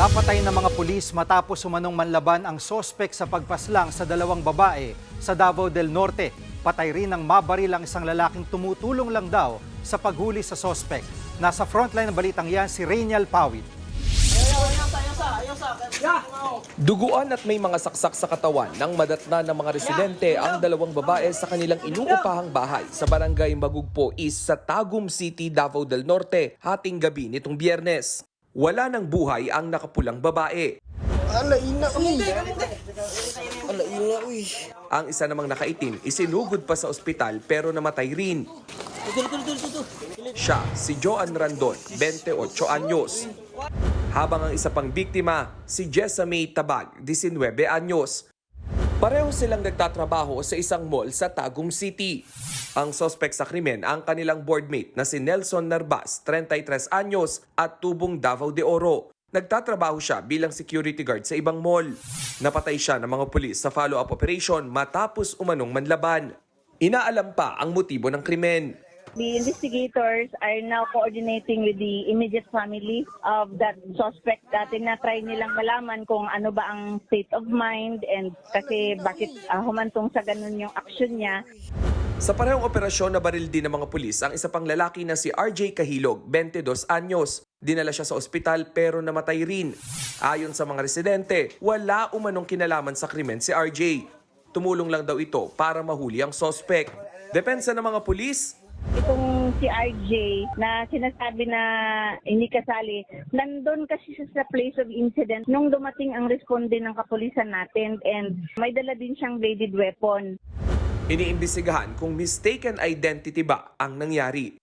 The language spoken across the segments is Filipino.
Napatay ng mga pulis matapos umanong manlaban ang sospek sa pagpaslang sa dalawang babae sa Davao del Norte. Patay rin ng mabaril ang isang lalaking tumutulong lang daw sa paghuli sa sospek. Nasa frontline ng balitang yan si Rainiel Pawid. Duguan at may mga saksak sa katawan ng madatna ng mga residente ang dalawang babae sa kanilang inuupahang bahay sa barangay Magugpo East sa Tagum City, Davao del Norte, hating gabi nitong biyernes. Wala ng buhay ang nakapulang babae. Alaina, uy. Alaina, uy. Ang isa namang nakaitim isinugod pa sa ospital pero namatay rin. Siya, si Joan Randon, 28 anyos. Habang ang isa pang biktima, si Jessa May Tabag, 19 anyos. Pareho silang nagtatrabaho sa isang mall sa Tagum City. Ang sospek sa krimen ang kanilang boardmate na si Nelson Narbas, 33 anyos at tubong Davao de Oro. Nagtatrabaho siya bilang security guard sa ibang mall. Napatay siya ng mga pulis sa follow-up operation matapos umanong manlaban. Inaalam pa ang motibo ng krimen. The investigators are now coordinating with the immediate family of that suspect. Dati na try nilang malaman kung ano ba ang state of mind and kasi bakit ah, humantong sa ganun yung action niya. Sa parehong operasyon, nabaril din ng mga pulis ang isa pang lalaki na si RJ Kahilog, 22 anyos. Dinala siya sa ospital pero namatay rin. Ayon sa mga residente, wala umanong kinalaman sa krimen si RJ. Tumulong lang daw ito para mahuli ang sospek. Depensa ng mga pulis, Itong si RJ na sinasabi na hindi kasali, nandun kasi siya sa place of incident nung dumating ang responde ng kapulisan natin and may dala din siyang bladed weapon. iniimbestigahan kung mistaken identity ba ang nangyari.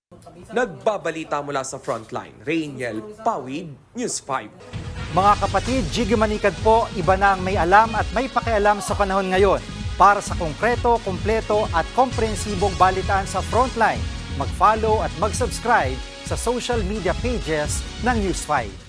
Nagbabalita mula sa frontline, Rainiel Pawid, News 5. Mga kapatid, Jiggy Manikad po, iba na ang may alam at may pakialam sa panahon ngayon. Para sa konkreto, kumpleto at komprehensibong balitaan sa Frontline, mag-follow at mag-subscribe sa social media pages ng News 5.